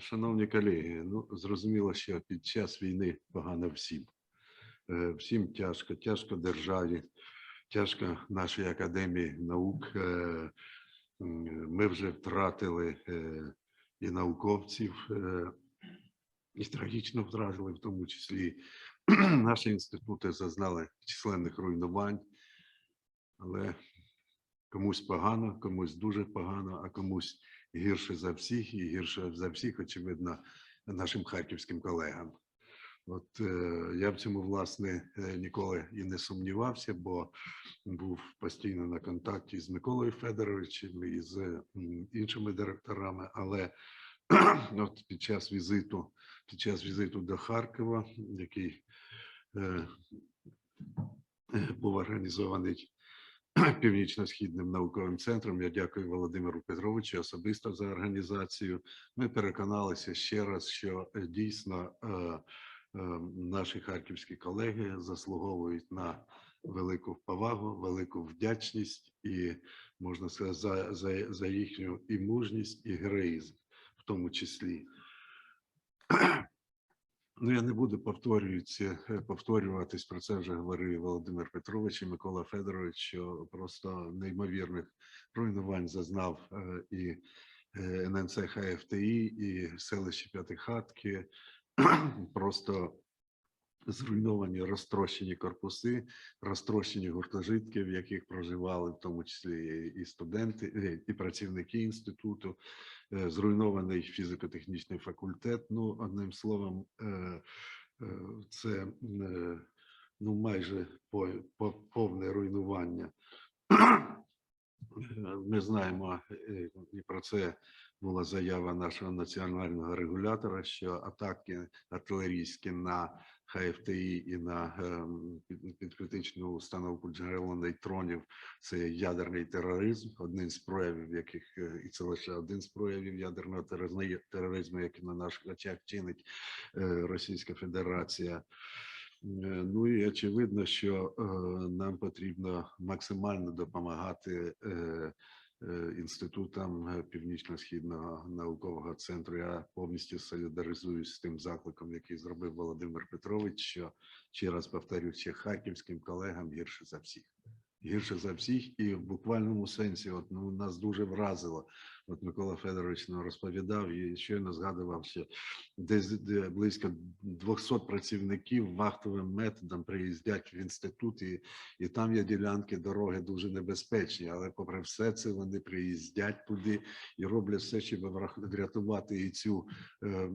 Шановні колеги, ну зрозуміло, що під час війни погано всім. Е, Всім тяжко, тяжко державі, тяжко нашій академії наук. Е, Ми вже втратили е, і науковців, е, і трагічно втратили, в тому числі наші інститути зазнали численних руйнувань, але комусь погано, комусь дуже погано, а комусь гірше за всіх, і гірше за всіх, очевидно, нашим харківським колегам. От е, я в цьому власне е, ніколи і не сумнівався, бо був постійно на контакті з Миколою Федоровичем і з іншими директорами. Але от під час візиту, під час візиту до Харкова, який е, був організований Північно-східним науковим центром. Я дякую Володимиру Петровичу особисто за організацію. Ми переконалися ще раз, що е, дійсно е, е, наші харківські колеги заслуговують на велику повагу, велику вдячність і можна сказати за, за, за їхню і мужність, і героїзм, в тому числі. Ну, я не буду повторюватися, е, повторюватись про це вже говорив Володимир Петрович і Микола Федорович, що просто неймовірних руйнувань зазнав е, і е, ННЦ ХФТІ, і селище П'ятихатки. Просто зруйновані розтрощені корпуси, розтрощені гуртожитки, в яких проживали, в тому числі і студенти, і працівники інституту, зруйнований фізико-технічний факультет. Ну, одним словом, е, е, це е, ну майже по- по- повне руйнування. Е, Ми знаємо, е, і про це була заява нашого національного регулятора, що атаки артилерійські на ХФТІ і на ем, підкритичну установку джерела нейтронів це ядерний тероризм, один з проявів, яких е, і це лише один з проявів ядерного тероризму, який на наших очах чинить е, Російська Федерація. Е, Ну і очевидно, що нам потрібно максимально допомагати інститутам е, Північно-східного наукового центру. Я повністю солідаризуюсь з тим закликом, який зробив Володимир Петрович. Що ще раз повторюся, харківським колегам гірше за всіх. Гірше за всіх, і в буквальному сенсі, от ну нас дуже вразило. От Микола Федорович ну, розповідав і щойно згадував, що десь близько 200 працівників вахтовим методом приїздять в інститут, і, і там є ділянки дороги дуже небезпечні. Але попри все це вони приїздять туди і роблять все, щоб врятувати і цю е,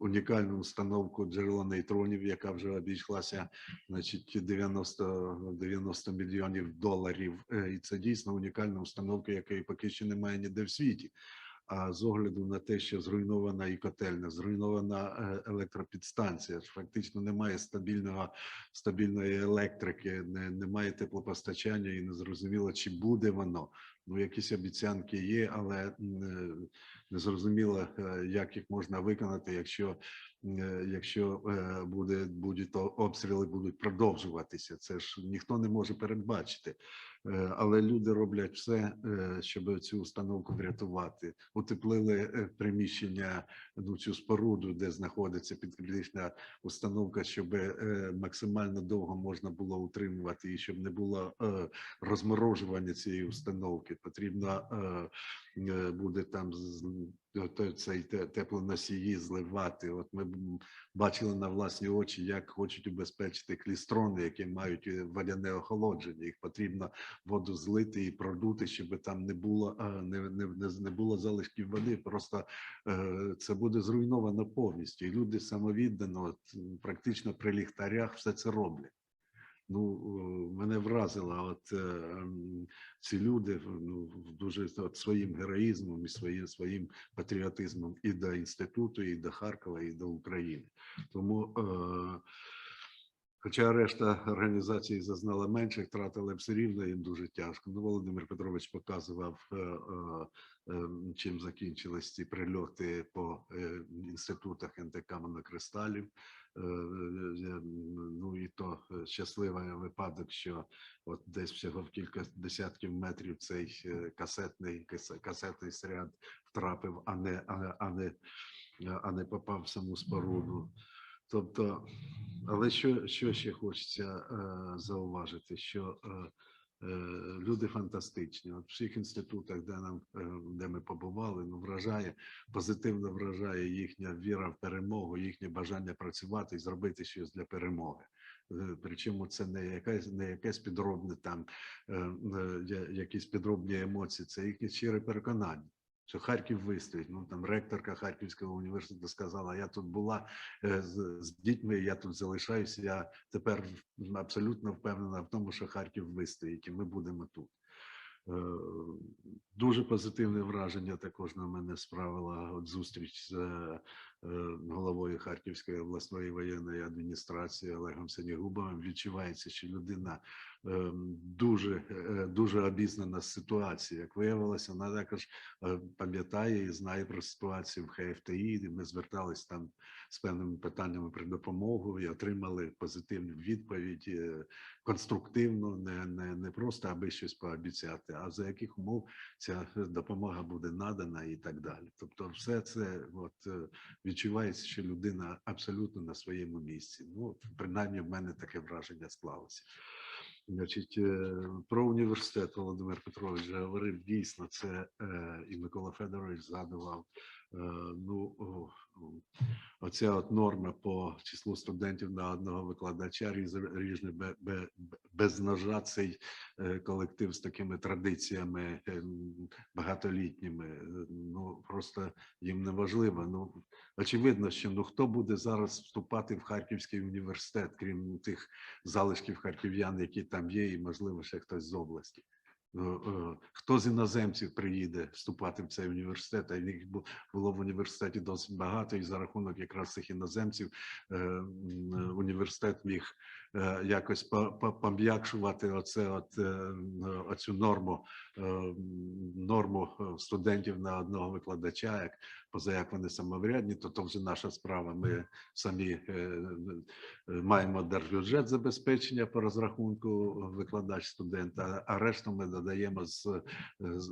унікальну установку джерела нейтронів, яка вже обійшлася значить 90, 90 мільйонів доларів. Е, І це дійсно унікальна установка, якої поки що немає ніде в світі. А з огляду на те, що зруйнована і котельня, зруйнована е, електропідстанція, фактично немає стабільного стабільної електрики, не, немає теплопостачання, і не зрозуміло, чи буде воно. Ну, якісь обіцянки є, але е, не зрозуміло, е, як їх можна виконати, якщо, якщо буде будуть обстріли будуть продовжуватися. Це ж ніхто не може передбачити. Е, Але люди роблять все, е, щоб цю установку врятувати. Утеплили е, приміщення, ну цю споруду, де знаходиться підкритична установка, щоб максимально довго можна було утримувати і щоб не було розморожування цієї установки. Потрібно буде там цей те- теплоносії зливати. От ми бачили на власні очі, як хочуть убезпечити клістрони, які мають е, водяне охолодження. Їх потрібно воду злити і продути, щоб там не було не, не, не, було залишків води. Просто е, це буде зруйновано повністю. І люди самовіддано, практично при ліхтарях, все це роблять. Ну, е, мене вразило, от е, ці люди ну, дуже от, своїм героїзмом і своїм своїм патріотизмом і до інституту, і до Харкова, і до України. Тому, е, хоча решта організацій зазнала менше втрат, але все рівно їм дуже тяжко. Ну, Володимир Петрович показував, е, е, е, чим закінчились ці прильоти по інститутах НТК монокристалів. Е, е, ну і то е, щасливий випадок, що от десь всього в кілька десятків метрів цей е, касетний касе- касетний снаряд втрапив, а не а, а не а не попав в саму споруду. Тобто, але що, що ще хочеться е, зауважити, що е, е, люди фантастичні. От в всіх інститутах, де нам е, де ми побували, ну вражає позитивно вражає їхня віра в перемогу, їхнє бажання працювати і зробити щось для перемоги. Е, Причому це не якесь не якесь підробне там е, е, якісь підробні емоції, це їхнє щире переконання. Що Харків вистоїть. Ну там ректорка Харківського університету сказала: я тут була з, з дітьми, я тут залишаюся. Я тепер абсолютно впевнена в тому, що Харків вистоїть, і ми будемо тут. Е, Дуже позитивне враження також на мене справила от зустріч з головою Харківської обласної воєнної адміністрації Олегом Сенігубовим. Відчувається, що людина е, дуже е, дуже обізнана з ситуацією. Як виявилося, вона також е, пам'ятає і знає про ситуацію в ХФТІ. Ми звертались там з певними питаннями про допомогу і отримали позитивну відповідь е, конструктивно, не, не, не просто аби щось пообіцяти, а за яких умов ця допомога буде надана і так далі. Тобто, все це от е, відчувається, що людина абсолютно на своєму місці. Ну, принаймні, в мене таке враження склалося. Значить, е, про університет Володимир Петрович говорив. Дійсно, це е, і Микола Федорович згадував. Е, Ну, оця от норма по числу студентів на одного викладача різ- ріжне бе- бе- бе- без ножа цей е, колектив з такими традиціями ем, багатолітніми. е, Ну просто їм неможливо. Ну очевидно, що ну хто буде зараз вступати в Харківський університет, крім тих залишків харків'ян, які там є, і можливо ще хтось з області. Ну, е, Хто з іноземців приїде вступати в цей університет? А їх було в університеті досить багато, і за рахунок якраз цих іноземців е, е, університет міг е, якось по- по- пом'якшувати оце от, е, оцю норму е, норму е, студентів на одного викладача. Як поза як вони самоврядні, то то вже наша справа. Ми самі е, е, маємо держбюджет забезпечення по розрахунку викладач студента, а решту ми додаємо з,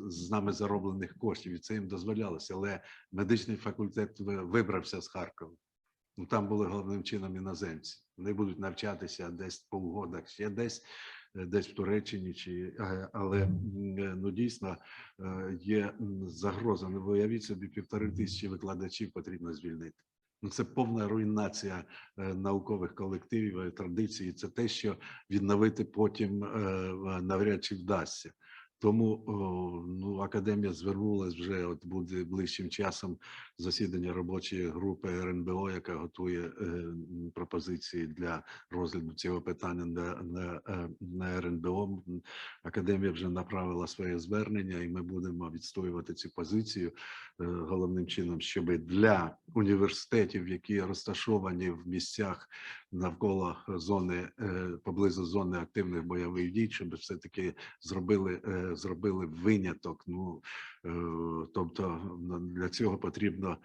з нами зароблених коштів, і це їм дозволялося. Але медичний факультет вибрався з Харкова. Ну там були головним чином іноземці. Вони будуть навчатися десь полгода, ще десь. е, Десь в Туреччині чи е, але е, ну дійсно є загроза. Ну уявіть собі півтори тисячі викладачів потрібно звільнити. Ну це повна руйнація наукових колективів традицій. Це те, що відновити потім навряд чи вдасться. Тому ну академія звернулася вже. От буде ближчим часом засідання робочої групи РНБО, яка готує е, пропозиції для розгляду цього питання на, на, е, на РНБО. Академія вже направила своє звернення, і ми будемо відстоювати цю позицію головним чином, щоб для університетів, які розташовані в місцях навколо зони е, поблизу зони активних бойових дій, щоб все таки зробили е, зробили виняток. Ну е, тобто для цього потрібно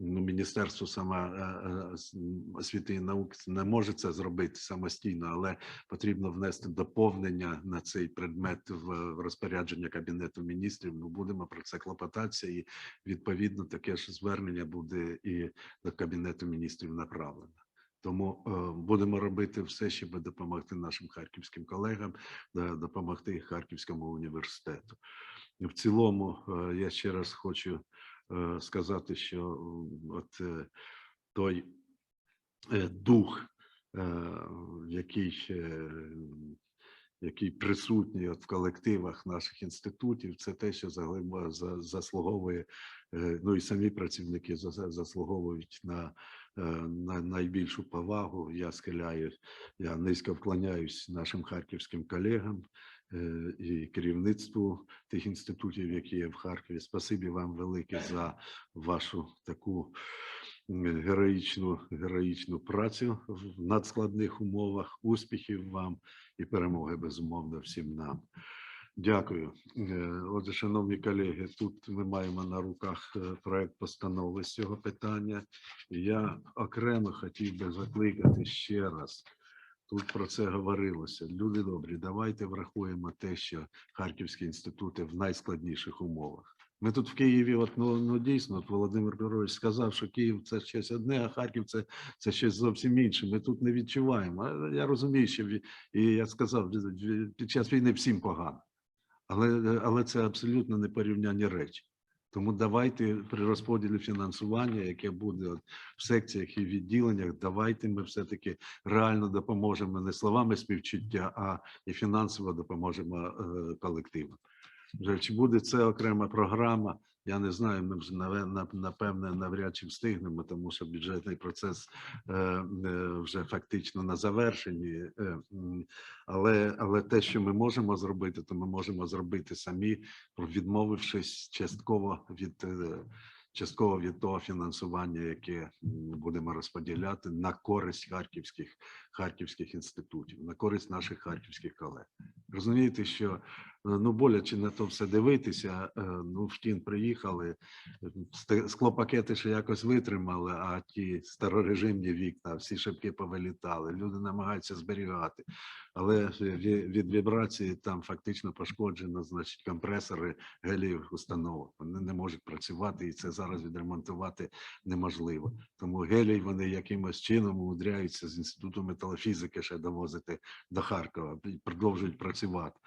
ну, міністерство сама е, е, с- м, освіти і науки не може це зробити самостійно, але потрібно внести доповнення на цей предмет в розпорядження кабінету міністрів. Ми будемо про це клопотатися, і відповідно таке ж звернення буде і до кабінету міністрів направлено. Тому е, будемо робити все, щоб допомогти нашим харківським колегам, допомогти Харківському університету. В цілому, е, я ще раз хочу е, сказати, що от той дух, який, який присутній от в колективах наших інститутів, це те, що заслуговує, ну і самі працівники за- заслуговують на, е, на найбільшу повагу. Я схиляю, я низько вклоняюсь нашим харківським колегам е, і керівництву тих інститутів, які є в Харкові. Спасибі вам велике за вашу таку героїчну, героїчну працю в надскладних умовах. Успіхів вам і перемоги безумовно всім нам. Дякую. Е, Отже, шановні колеги, тут ми маємо на руках е, проект постанови з цього питання. Я окремо хотів би закликати ще раз. Тут про це говорилося. Люди добрі, давайте врахуємо те, що харківські інститути в найскладніших умовах. Ми тут в Києві, от ну, ну дійсно, от Володимир Петрович сказав, що Київ це щось одне, а Харків це, це щось зовсім інше. Ми тут не відчуваємо. Я розумію, що і я сказав, під час війни всім погано. Але, але це абсолютно не порівняння речі. Тому давайте при розподілі фінансування, яке буде в секціях і відділеннях, давайте ми все-таки реально допоможемо не словами співчуття, а і фінансово допоможемо е, колективу. Чи буде це окрема програма? Я не знаю. Ми вже напевне навряд чи встигнемо, тому що бюджетний процес е, е, вже фактично на завершенні. е, Але, але те, що ми можемо зробити, то ми можемо зробити самі, відмовившись частково від частково від того фінансування, яке будемо розподіляти на користь харківських харківських інститутів, на користь наших харківських колег. Розумієте, що е, ну боляче на то все дивитися. е, Ну втім, приїхали е, склопакети ще якось витримали, а ті старорежимні вікна, всі шибки повилітали. Люди намагаються зберігати, але від вібрації там фактично пошкоджено, значить, компресори гелієвих установок. Вони не можуть працювати, і це зараз відремонтувати неможливо. Тому гелій вони якимось чином умудряються з інституту металофізики ще довозити до Харкова і продовжують працювати.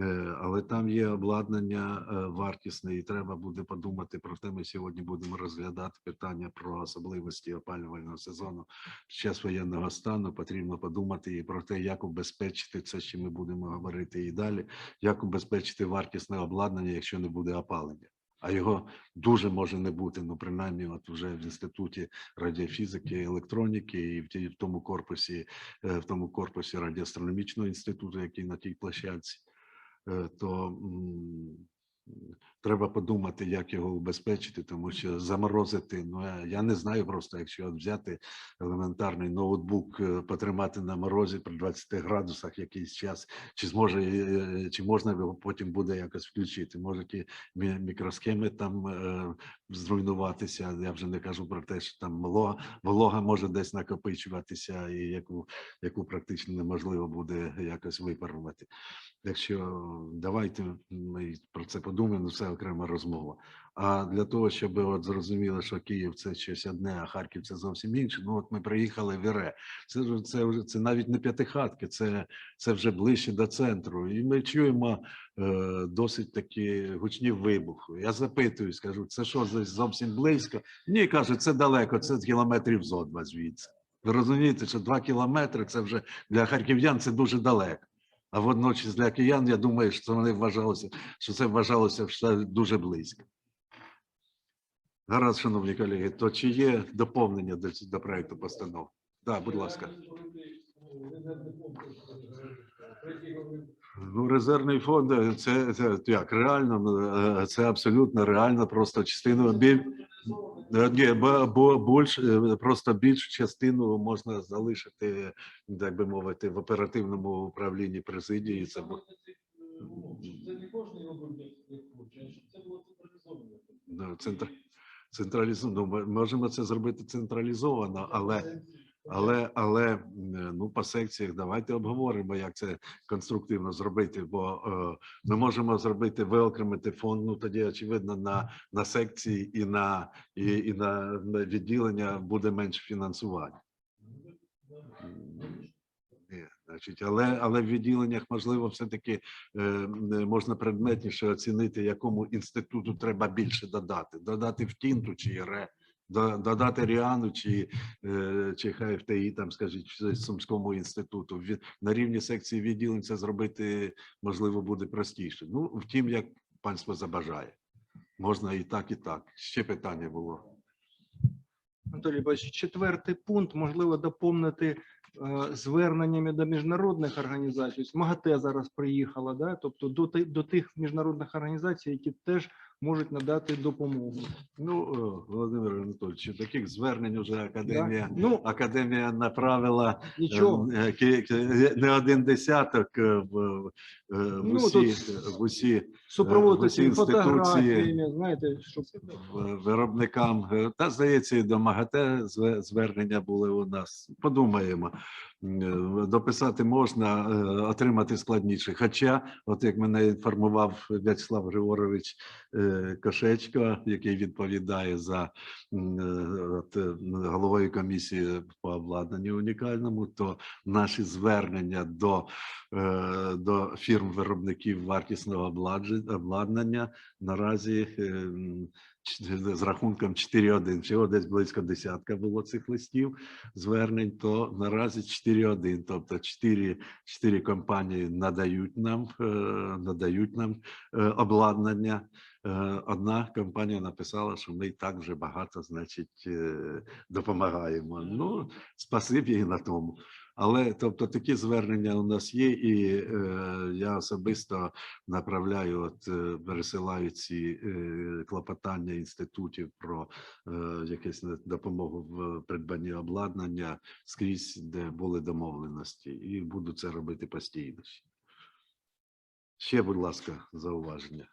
Е, Але там є обладнання е, вартісне, і треба буде подумати про те. Ми сьогодні будемо розглядати питання про особливості опалювального сезону під час воєнного стану. Потрібно подумати і про те, як убезпечити це, що ми будемо говорити і далі, як убезпечити вартісне обладнання, якщо не буде опалення. А його дуже може не бути. Ну, принаймні, от вже в інституті радіофізики, і електроніки, і в ті- в тому корпусі, е, в тому корпусі радіоастрономічного інституту, який на тій площадці, е, то треба подумати, як його убезпечити, тому що заморозити. Ну я- я не знаю просто, якщо взяти елементарний ноутбук, е, потримати на морозі при 20 градусах якийсь час, чи зможе е, чи можна його потім буде якось включити? Може ті мікросхеми там е, зруйнуватися. Я вже не кажу про те, що там волога, волога може десь накопичуватися, і яку, яку практично неможливо буде якось випарувати. Якщо давайте ми про це подумаємо, окрема розмова. А для того, щоб от зрозуміло, що Київ це щось одне, а Харків це зовсім інше. Ну от ми приїхали в Іре. Це вже це навіть не п'ятихатки, це, це вже ближче до центру. І ми чуємо е, досить такі гучні вибухи. Я запитую, скажу, це що зовсім близько? Ні, каже, це далеко, це кілометрів зо два звідси. Ви розумієте, що два кілометри це вже для харків'ян це дуже далеко. А водночас для киян, я думаю, що вони вважалося, що це вважалося дуже близько. Гаразд, шановні колеги, то чи є доповнення до, до проекту постанов? Так, будь ласка. Ну, резервний фонд е, це, це як реально, е, це абсолютно реально, просто частину біль, е, ні, бо, бо більш, е, просто більшу частину можна залишити, так би мовити, в оперативному управлінні президії. Це не кожен як хоче, щоб це було централізовано. ну, центр, централізовано. Ну, можемо це зробити централізовано, але. Але але ну по секціях давайте обговоримо, як це конструктивно зробити. Бо е, ми можемо зробити виокремити фонд. Ну тоді очевидно на, на секції і на і, і на, відділення буде менше фінансування. Ні, значить, але але в відділеннях можливо все-таки е, можна предметніше оцінити, якому інституту треба більше додати. Додати в Тінту чи до- додати Ріану чи, е, чи ХФТІ, там, скажіть, Сумському інституту. На рівні секції відділень це зробити можливо буде простіше. Ну, втім, як панство забажає. Можна і так, і так. Ще питання було. Анатолій Бачич, четвертий пункт можливо доповнити е, зверненнями до міжнародних організацій. МАГАТЕ зараз приїхала, да? тобто до, до тих міжнародних організацій, які теж можуть надати допомогу. Ну, е, Володимир Анатольович, таких звернень Да? академія. Ну, Академія направила е, нічого. е, ки- ки- не один десяток е, в, е, в Ну, усі, в усі Супроводити усі інституції- знаєте, щоб виробникам. Е, Та здається, і до МАГАТЕ зве- звернення були у нас. Подумаємо. Е, Дописати можна, е, отримати складніше. Хоча, от як мене інформував В'ячеслав Григорович е, Кошечко, який відповідає за от, головою комісії по обладнанню унікальному, то наші звернення до, до фірм виробників вартісного обладнання наразі з рахунком 4.1, всього десь близько десятка було цих листів звернень, то наразі 4.1, тобто 4, 4 компанії надають нам, е, надають нам е, обладнання. Е, Одна компанія написала, що ми і так вже багато, значить, допомагаємо. Ну, спасибі і на тому. Але тобто такі звернення у нас є, і е, я особисто направляю, от е, пересилаю ці е, клопотання інститутів про е, якусь не- допомогу в придбанні обладнання скрізь, де були домовленості, і буду це робити постійно. Ще, будь ласка, зауваження.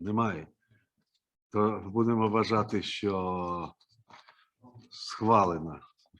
Немає. То будемо вважати, що схвалено.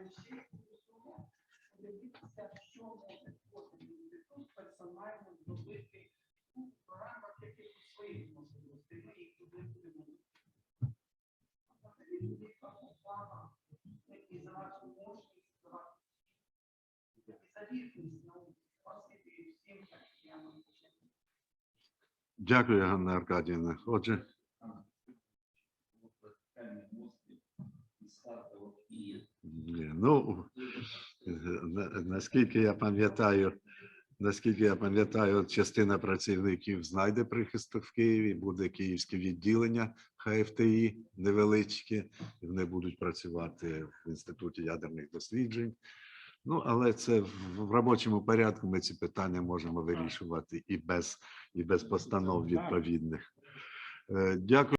але ще подивитися, що може персонально зробити ну, в рамках якихось своїх можливостей. Ми їх туди будемо. Взагалі, велика увага і за вашу мужність, за вашу завітність, ну, спасибі всім християнам. Дякую, Ганна Аркадіївна. Отже, ну наскільки я пам'ятаю, наскільки я пам'ятаю, частина працівників знайде прихисток в Києві, буде київське відділення ХФТІ невеличке, і вони будуть працювати в інституті ядерних досліджень. Ну, але це в робочому порядку. Ми ці питання можемо вирішувати і без, і без постанов відповідних. Е, Дякую.